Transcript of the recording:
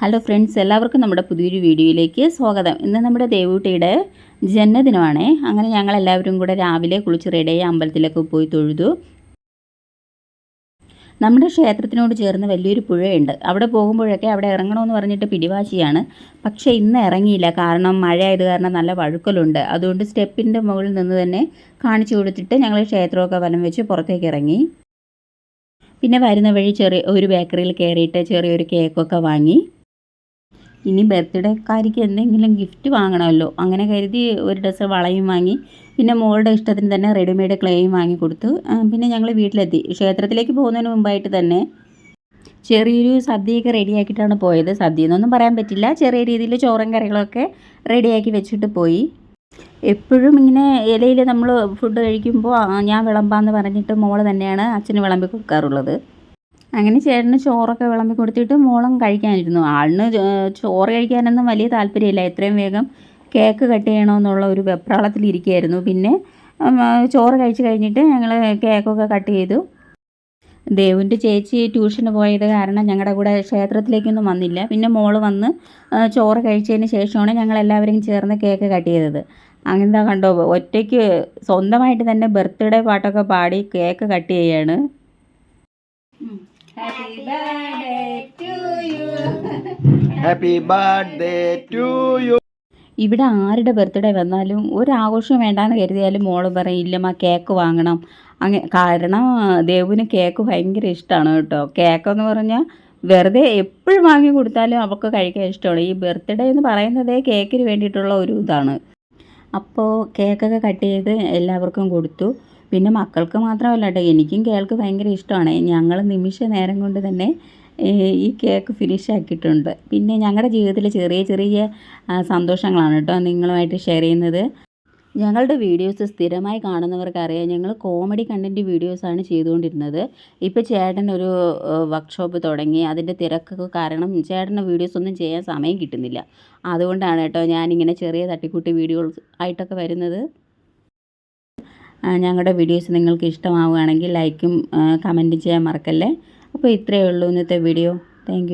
Hello friends എല്ലാവർക്കും നമ്മുടെ പുതിയൊരു വീഡിയോയിലേക്ക് സ്വാഗതം. ഇന്ന് നമ്മുടെ ദേവൂട്ടിയുടെ ജന്മദിനമാണേ. അങ്ങനെ ഞങ്ങൾ എല്ലാവരും കൂടെ രാവിലെ കുളിച്ച് റെഡിയായി അമ്പലത്തിലൊക്കെ പോയി തൊഴുതു. നമ്മുടെ ക്ഷേത്രത്തിനോട് ചേർന്ന് വലിയൊരു പുഴയുണ്ട്. അവിടെ പോകുമ്പോഴൊക്കെ അവിടെ ഇറങ്ങണമെന്ന് പറഞ്ഞിട്ട് പിടിവാശിയാണ്. പക്ഷേ ഇന്ന് ഇറങ്ങിയില്ല. കാരണം മഴ ആയത് കാരണം നല്ല വഴുക്കലുണ്ട്. അതുകൊണ്ട് സ്റ്റെപ്പിന്റെ മുകളിൽ നിന്ന് തന്നെ കാണിച്ചു കൊടുത്തിട്ട് ഞങ്ങൾ ക്ഷേത്രമൊക്കെ വലം വെച്ച് പുറത്തേക്ക് ഇറങ്ങി. പിന്നെ വരുന്ന വഴി ചെറിയ ഒരു ബേക്കറിയിൽ കയറിയിട്ട് ചെറിയൊരു കേക്കൊക്കെ വാങ്ങി. ഇനി ബർത്ത്ഡേക്കാരിക്ക് എന്തെങ്കിലും ഗിഫ്റ്റ് വാങ്ങണമല്ലോ. അങ്ങനെ കരുതി ഒരു ഡ്രസ്സ് വളയും വാങ്ങി പിന്നെ മോളുടെ ഇഷ്ടത്തിന് തന്നെ റെഡിമെയ്ഡ് ക്ലേയും വാങ്ങി കൊടുത്തു. പിന്നെ ഞങ്ങൾ വീട്ടിലെത്തി. ക്ഷേത്രത്തിലേക്ക് പോകുന്നതിന് മുമ്പായിട്ട് തന്നെ ചെറിയൊരു സദ്യയൊക്കെ റെഡിയാക്കിയിട്ടാണ് പോയത്. സദ്യ എന്നൊന്നും പറയാൻ പറ്റില്ല. ചെറിയ രീതിയിൽ ചോറും കറികളൊക്കെ റെഡിയാക്കി വെച്ചിട്ട് പോയി. എപ്പോഴും ഇങ്ങനെ ഇലയിൽ നമ്മൾ ഫുഡ് കഴിക്കുമ്പോൾ ഞാൻ വിളമ്പാന്ന് പറഞ്ഞിട്ട് മോൾ തന്നെയാണ് അച്ഛന് വിളമ്പി കൊടുക്കാറുള്ളത്. അങ്ങനെ ചേട്ടന് ചോറൊക്കെ വിളമ്പി കൊടുത്തിട്ട് മോളം കഴിക്കാനിരുന്നു. ആളിന് ചോറ് കഴിക്കാനൊന്നും വലിയ താല്പര്യമില്ല. എത്രയും വേഗം കേക്ക് കട്ട് ചെയ്യണമെന്നുള്ള ഒരു വെപ്രാളത്തിലിരിക്കുകയായിരുന്നു പിന്നെ ചോറ് കഴിച്ച് കഴിഞ്ഞിട്ട് ഞങ്ങൾ കേക്കൊക്കെ കട്ട് ചെയ്തു. ദേവിന്റെ ചേച്ചി ട്യൂഷന് പോയത് കാരണം ഞങ്ങളുടെ കൂടെ ക്ഷേത്രത്തിലേക്കൊന്നും വന്നില്ല. പിന്നെ മോൾ വന്ന് ചോറ് കഴിച്ചതിന് ശേഷമാണ് ഞങ്ങൾ എല്ലാവരും ചേർന്ന് കേക്ക് കട്ട് ചെയ്തത്. അങ്ങനെന്താ കണ്ടോ? ഒറ്റയ്ക്ക് സ്വന്തമായിട്ട് തന്നെ ബർത്ത്ഡേ പാട്ടൊക്കെ പാടി കേക്ക് കട്ട് ചെയ്യാണ്. ഹാപ്പി ബർത്ത്ഡേ ടു യു ഇവിടെ ആരുടെ ബർത്ത്ഡേ വന്നാലും ഒരു ആഘോഷം വേണ്ടാന്ന് കരുതിയാലും മോൾ പറയും ഇല്ലമ്മ കേക്ക് വാങ്ങണം. അങ്ങനെ കാരണം ദേവുവിന് കേക്ക് ഭയങ്കര ഇഷ്ടമാണ് കേട്ടോ. കേക്കെന്ന് പറഞ്ഞാൽ വെറുതെ എപ്പോഴും വാങ്ങി കൊടുത്താലും അവൾക്ക് കഴിക്കാൻ ഇഷ്ടമാണ്. ഈ ബർത്ത്ഡേ എന്ന് പറയുന്നതേ കേക്കിന് വേണ്ടിയിട്ടുള്ള ഒരു ഇതാണ്. അപ്പോൾ കേക്കൊക്കെ കട്ട് ചെയ്ത് എല്ലാവർക്കും കൊടുത്തു. പിന്നെ മക്കൾക്ക് മാത്രമല്ല കേട്ടോ എനിക്കും കേൾക്ക് ഭയങ്കര ഇഷ്ടമാണ്. ഞങ്ങൾ നിമിഷ നേരം കൊണ്ട് തന്നെ ഈ കേക്ക് ഫിനിഷ് ആക്കിയിട്ടുണ്ട്. പിന്നെ ഞങ്ങളുടെ ജീവിതത്തിലെ ചെറിയ ചെറിയ സന്തോഷങ്ങളാണ് കേട്ടോ നിങ്ങളുമായിട്ട് ഷെയർ ചെയ്യുന്നത്. ഞങ്ങളുടെ വീഡിയോസ് സ്ഥിരമായി കാണുന്നവർക്ക് അറിയാം ഞങ്ങൾ കോമഡി കണ്ടന്റ് വീഡിയോസാണ് ചെയ്തുകൊണ്ടിരുന്നത്. ഇപ്പോൾ ചേട്ടൻ ഒരു വർക്ക്ഷോപ്പ് തുടങ്ങി. അതിന്റെ തിരക്കൊക്കെ കാരണം ചേട്ടന്റെ വീഡിയോസ് ഒന്നും ചെയ്യാൻ സമയം കിട്ടുന്നില്ല. അതുകൊണ്ടാണ് കേട്ടോ ഞാനിങ്ങനെ ചെറിയ തട്ടിക്കൂട്ടി വീഡിയോസ് ആയിട്ടൊക്കെ വരുന്നത്. ഞങ്ങളുടെ വീഡിയോസ് നിങ്ങൾക്ക് ഇഷ്ടമാവുകയാണെങ്കിൽ ലൈക്കും കമന്റും ചെയ്യാൻ മറക്കല്ലേ? അപ്പോൾ ഇത്രയേ ഉള്ളൂ ഇന്നത്തെ വീഡിയോ താങ്ക്